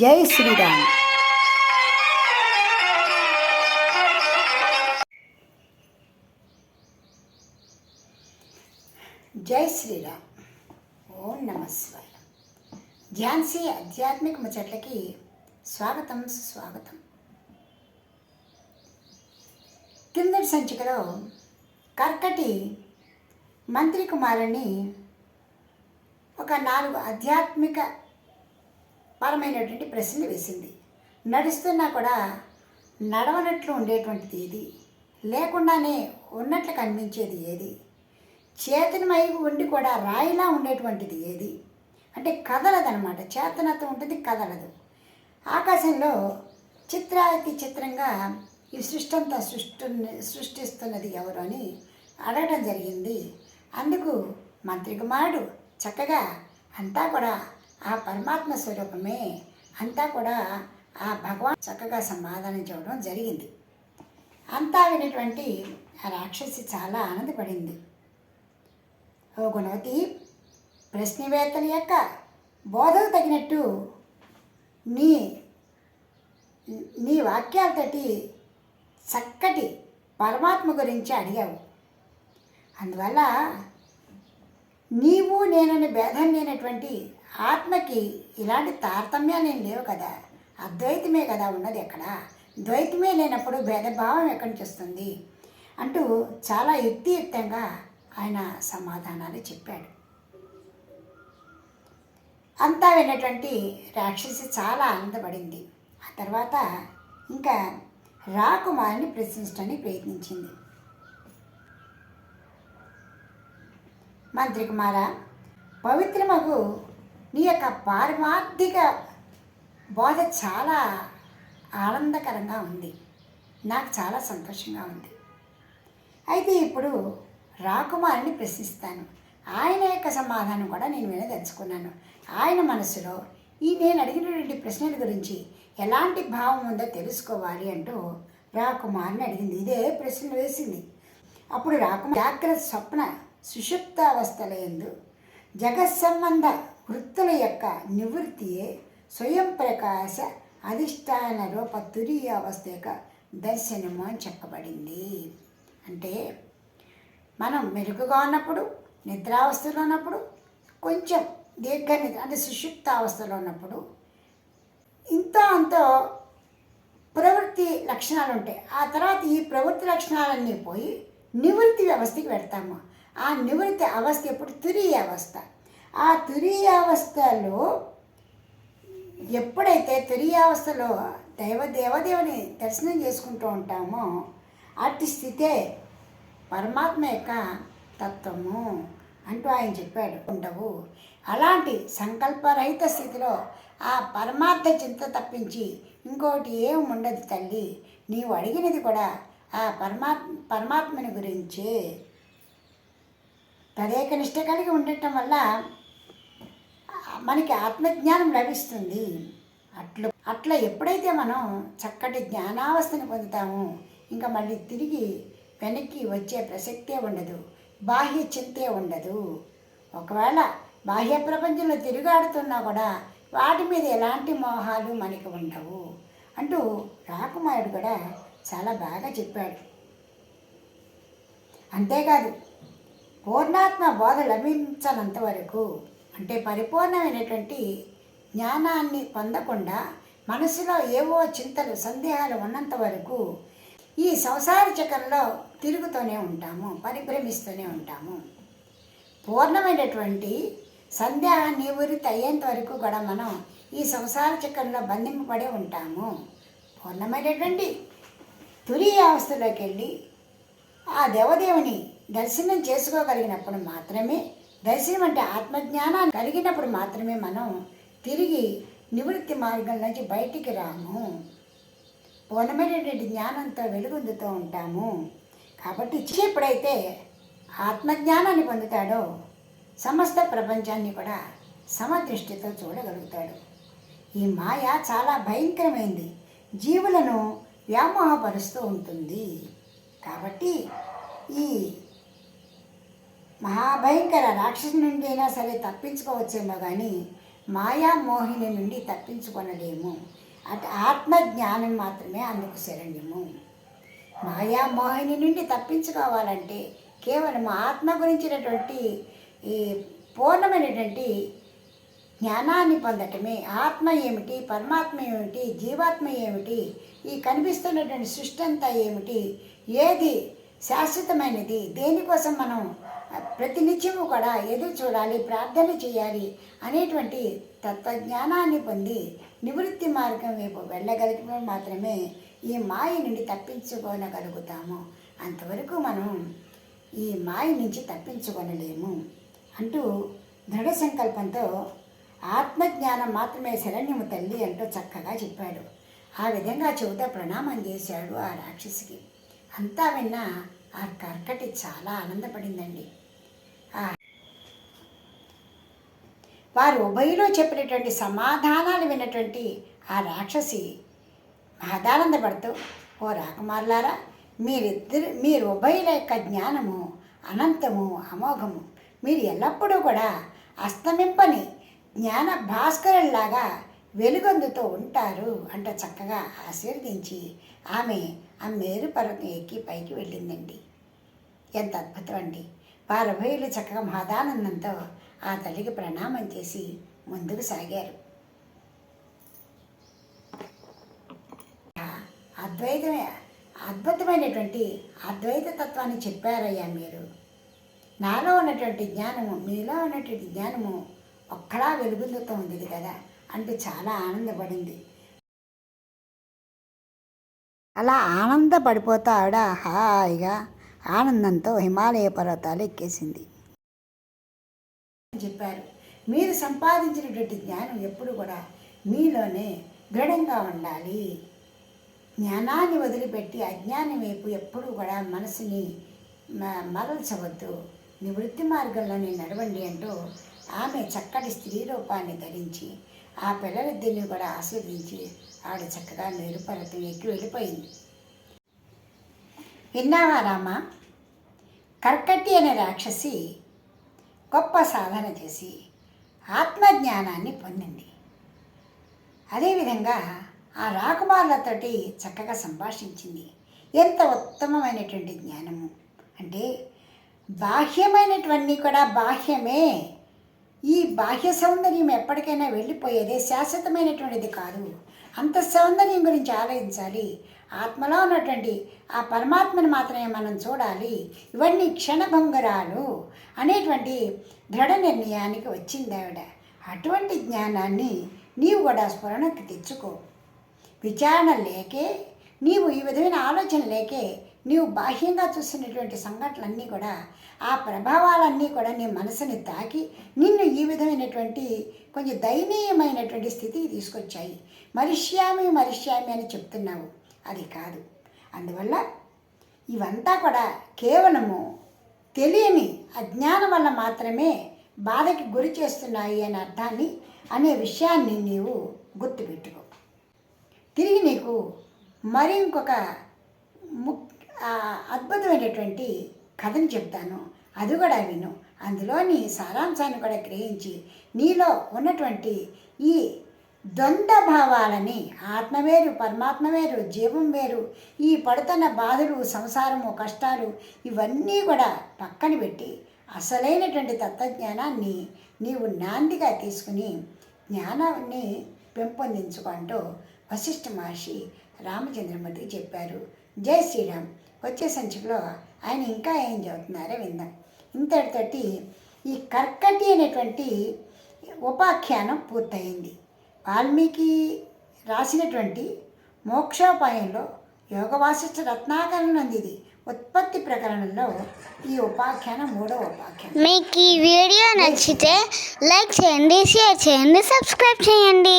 జై శ్రీరామ్. జై శ్రీరామ్. ఓం నమస్వాయ ఝాన్సీ ఆధ్యాత్మిక ముచ్చట్లకి స్వాగతం సుస్వాగతం. కిందటి సంచికలో కర్కటి మంత్రి కుమారుని ఒక నాలుగు ఆధ్యాత్మిక పరమైనటువంటి ప్రశ్నలు వేసింది. నడుస్తున్నా కూడా నడవనట్లు ఉండేటువంటిది ఏది? లేకుండానే ఉన్నట్లు కనిపించేది ఏది? చేతనమై ఉండి కూడా రాయిలా ఉండేటువంటిది ఏది? అంటే కదలదనమాట చేతనత్వం ఉంటుంది కదలదు. ఆకాశంలో చిత్రాతి చిత్రంగా ఈ సృష్టి అంతా సృష్టి సృష్టిస్తున్నది ఎవరు అని అడగడం జరిగింది. అందుకు మంత్రి కుమారుడు చక్కగా అంతా కూడా ఆ పరమాత్మ స్వరూపమే అంతా కూడా ఆ భగవాన్ చక్కగా సమాధానం చేయడం జరిగింది. అంతా వినటువంటి ఆ రాక్షసి చాలా ఆనందపడింది. ఓ గుణవతి ప్రశ్నవేత్తల యొక్క బోధకు తగినట్టు నీ నీ వాక్యాలతోటి చక్కటి పరమాత్మ గురించి అడిగావు. అందువల్ల నీవు నేనని భేదం లేనటువంటి ఆత్మకి ఇలాంటి తారతమ్యాలు ఏం లేవు కదా. అద్వైతమే కదా ఉన్నది ఎక్కడ ద్వైతమే లేనప్పుడు భేదభావం ఎక్కడి నుంచి వస్తుంది? అంటూ చాలా యుక్తియుక్తంగా ఆయన సమాధానాలు చెప్పాడు. అంతా విన్నటువంటి రాక్షసి చాలా ఆనందపడింది. ఆ తర్వాత ఇంకా రాకుమారిని ప్రశ్నించడానికి ప్రయత్నించింది. మంత్రి కుమార పవిత్రమగు నీ యొక్క పారమార్థిక బోధ చాలా ఆనందకరంగా ఉంది. నాకు చాలా సంతోషంగా ఉంది. అయితే ఇప్పుడు రాకుమారిని ప్రశ్నిస్తాను. ఆయన యొక్క సమాధానం కూడా నేను వినదలుచుకున్నాను ఆయన మనసులో ఈ నేను అడిగినటువంటి ప్రశ్నల గురించి ఎలాంటి భావం ఉందో తెలుసుకోవాలి అంటూ రాకుమారిని అడిగింది. ఇదే ప్రశ్న వేసింది. అప్పుడు రాకుమార్ జాగ్రత్త స్వప్న సుషుప్తావస్థల జగత్ జగత్సంబంధ వృత్తుల యొక్క నివృత్తియే స్వయం ప్రకాశ అధిష్టాన రూప తురీయ అవస్థ యొక్క దర్శనము అని చెప్పబడింది. అంటే మనం మెరుగుగా ఉన్నప్పుడు నిద్రావస్థలో ఉన్నప్పుడు కొంచెం దీర్ఘ నిద్ర అంటే సుషుప్త అవస్థలో ఉన్నప్పుడు ఇంత అంత ప్రవృత్తి లక్షణాలు ఉంటాయి. ఆ తర్వాత ఈ ప్రవృత్తి లక్షణాలన్నీ పోయి నివృత్తి వ్యవస్థకి పెడతాము ఆ నివృత్తి అవస్థ ఎప్పుడు తురీయ అవస్థ? ఆ తురీయావస్థలో ఎప్పుడైతే తురీయావస్థలో దైవ దేవదేవుని దర్శనం చేసుకుంటూ ఉంటామో అట్టి స్థితే పరమాత్మ యొక్క తత్వము అంటూ ఆయన చెప్పాడు. ఉండవు. అలాంటి సంకల్పరహిత స్థితిలో ఆ పరమార్థ చింత తప్పించి ఇంకోటి ఏం ఉండదు తల్లి. నీవు అడిగినది కూడా ఆ పరమాత్మ పరమాత్మని గురించే. తదేక నిష్ట కలిగి ఉండటం వల్ల మనకి ఆత్మజ్ఞానం లభిస్తుంది. అట్లు అట్లా ఎప్పుడైతే మనం చక్కటి జ్ఞానావస్థని పొందుతామో ఇంకా మళ్ళీ తిరిగి వెనక్కి వచ్చే ప్రసక్తే ఉండదు బాహ్య చింతే ఉండదు. ఒకవేళ బాహ్య ప్రపంచంలో తిరుగాడుతున్నా కూడా వాటి మీద ఎలాంటి మోహాలు మనకి ఉండవు అంటూ రాకుమారుడు కూడా చాలా బాగా చెప్పాడు. అంతేకాదు పూర్ణాత్మ బోధ లభించనంత వరకు అంటే పరిపూర్ణమైనటువంటి జ్ఞానాన్ని పొందకుండా మనసులో ఏవో చింతలు సందేహాలు ఉన్నంత వరకు ఈ సంసార చక్రంలో తిరుగుతూనే ఉంటాము పరిభ్రమిస్తూనే ఉంటాము. పూర్ణమైనటువంటి సందేహ నివృత్తి అయ్యేంత వరకు కూడా మనం ఈ సంసార చక్రంలో బంధింపబడే ఉంటాము. పూర్ణమైనటువంటి తురి అవస్థలోకి వెళ్ళి ఆ దేవదేవుని దర్శనం చేసుకోగలిగినప్పుడు మాత్రమే దర్శనం అంటే ఆత్మజ్ఞానాన్ని కలిగినప్పుడు మాత్రమే మనం తిరిగి నివృత్తి మార్గం నుంచి బయటికి రాము. పూర్ణమైనటువంటి జ్ఞానంతో వెలుగొందుతూ ఉంటాము. కాబట్టి ఎప్పుడైతే ఆత్మజ్ఞానాన్ని పొందుతాడో సమస్త ప్రపంచాన్ని కూడా సమదృష్టితో చూడగలుగుతాడు. ఈ మాయ చాలా భయంకరమైంది. జీవులను వ్యామోహపరుస్తూ ఉంటుంది. కాబట్టి ఈ మహాభయంకర రాక్షసు నుండి అయినా సరే తప్పించుకోవచ్చేమో కానీ మాయామోహిని నుండి తప్పించుకొనలేము. అటు ఆత్మజ్ఞానం మాత్రమే అందుకు శరణ్యము. మాయామోహిని నుండి తప్పించుకోవాలంటే కేవలం ఆత్మ గురించినటువంటి ఈ పూర్ణమైనటువంటి జ్ఞానాన్ని పొందటమే ఆత్మ ఏమిటి పరమాత్మ ఏమిటి జీవాత్మ ఏమిటి ఈ కనిపిస్తున్నటువంటి సృష్టి అంతా ఏమిటి ఏది శాశ్వతమైనది దేనికోసం మనం ప్రతినిత్యము కూడా ఎదురు చూడాలి ప్రార్థన చేయాలి అనేటువంటి తత్వజ్ఞానాన్ని పొంది నివృత్తి మార్గం వైపు వెళ్ళగలిగిన మాత్రమే ఈ మాయ నుండి తప్పించుకోనగలుగుతాము. అంతవరకు మనం ఈ మాయ నుంచి తప్పించుకొనలేము అంటూ దృఢ సంకల్పంతో ఆత్మజ్ఞానం మాత్రమే శరణ్యము తల్లి అంటూ చక్కగా చెప్పాడు. ఆ విధంగా చెబుతా ప్రణామం చేశాడు ఆ రాక్షసికి. అంతా విన్న ఆ కర్కటి చాలా ఆనందపడిందండి ఆ వారు ఉభయలో చెప్పినటువంటి సమాధానాలు విన్నటువంటి ఆ రాక్షసి మహదానందపడుతూ ఓ రాకుమారులారా మీరిద్దరు మీరు ఉభయుల యొక్క జ్ఞానము అనంతము అమోఘము మీరు ఎల్లప్పుడూ కూడా అస్తమింపని జ్ఞాన భాస్కరుల్లాగా వెలుగొందుతూ ఉంటారు అంట చక్కగా ఆశీర్వదించి ఆమె ఆ మేరు పర్వతం ఎక్కి పైకి వెళ్ళిందండి. ఎంత అద్భుతం అండి వారు ఉభయులు చక్కగా మహదానందంతో ఆ తల్లికి ప్రణామం చేసి ముందుకు సాగారు. అద్వైతమే అద్భుతమైనటువంటి అద్వైత తత్వాన్ని చెప్పారయ్యా మీరు. నాలో ఉన్నటువంటి జ్ఞానము మీలో ఉన్నటువంటి జ్ఞానము ఒక్కడా వెలుగులతో ఉంది కదా అంటూ చాలా ఆనందపడింది. అలా ఆనందపడిపోతా ఆవిడ హాయిగా ఆనందంతో హిమాలయ పర్వతాలు ఎక్కేసింది. చెప్పారు. మీరు సంపాదించినటువంటి జ్ఞానం ఎప్పుడు కూడా మీలోనే దృఢంగా ఉండాలి. జ్ఞానాన్ని వదిలిపెట్టి అజ్ఞానం వైపు ఎప్పుడూ కూడా మనసుని మ- మరల్చవద్దు. నివృత్తి మార్గంలోనే నడవండి అంటూ ఆమె చక్కటి స్త్రీ రూపాన్ని ధరించి ఆ పిల్లలిద్దరిని కూడా ఆస్వాదించి ఆవిడ చక్కగా మేరుపర్వతం ఎక్కి వెళ్ళిపోయింది. విన్నావా రామా? కర్కట్టి అనే రాక్షసి గొప్ప సాధన చేసి ఆత్మజ్ఞానాన్ని పొందింది. అదేవిధంగా ఆ రాకుమారులతోటి చక్కగా సంభాషించింది. ఎంత ఉత్తమమైనటువంటి జ్ఞానము! అంటే బాహ్యమైనటువన్నీ కూడా బాహ్యమే. ఈ బాహ్య సౌందర్యం ఎప్పటికైనా వెళ్ళిపోయేదే శాశ్వతమైనటువంటిది కాదు. అంత సౌందర్యం గురించి ఆలోచించాలి. ఆత్మలో ఉన్నటువంటి ఆ పరమాత్మను మాత్రమే మనం చూడాలి. ఇవన్నీ క్షణభంగురాలు అనేటువంటి దృఢ నిర్ణయానికి వచ్చింది ఆవిడ అటువంటి జ్ఞానాన్ని నీవు కూడా స్ఫురణకు తెచ్చుకో. విచారణ లేకే నీవు ఈ విధమైన ఆలోచన లేకే నీవు బాహ్యంగా చూస్తున్నటువంటి సంఘటనలన్నీ కూడా ఆ ప్రభావాలన్నీ కూడా నీ మనసుని తాకి నిన్ను ఈ విధమైనటువంటి కొంచెం దయనీయమైనటువంటి స్థితికి తీసుకొచ్చాయి. మరిష్యామి మరిష్యామి అని చెప్తున్నావు. అది కాదు. అందువల్ల ఇవంతా కూడా కేవలము తెలియని అజ్ఞానం వల్ల మాత్రమే బాధకి గురి చేస్తున్నాయి అనే అర్థాన్ని అనే విషయాన్ని నీవు గుర్తుపెట్టుకో. తిరిగి నీకు మరి ఇంకొక అద్భుతమైనటువంటి కథను చెప్తాను. అది కూడా విను. అందులోని సారాంశాన్ని కూడా గ్రహించి నీలో ఉన్నటువంటి ఈ ద్వంద్వ భావాలని ఆత్మ వేరు పరమాత్మ వేరు జీవం వేరు ఈ పడుతున్న బాధలు సంసారము కష్టాలు ఇవన్నీ కూడా పక్కన పెట్టి అసలైనటువంటి తత్వజ్ఞానాన్ని నీవు నాందిగా తీసుకుని జ్ఞానాన్ని పెంపొందించుకుంటూ వశిష్ఠ మహర్షి రామచంద్రమూర్తికి చెప్పారు. జై శ్రీరామ్. వచ్చే సంచికలో ఆయన ఇంకా ఏం చెబుతున్నారో విందాం. ఇంతటితోటి ఈ కర్కటి అనేటువంటి ఉపాఖ్యానం పూర్తయింది. వాల్మీకి రాసినటువంటి మోక్షోపాయంలో యోగ వాసిష్ఠ రత్నాకరణ ఉంది ఉత్పత్తి ప్రకరణంలో ఈ ఉపాఖ్యానం మూడో ఉపాఖ్యానం. మీకు ఈ వీడియో నచ్చితే లైక్ చేయండి షేర్ చేయండి సబ్స్క్రైబ్ చేయండి.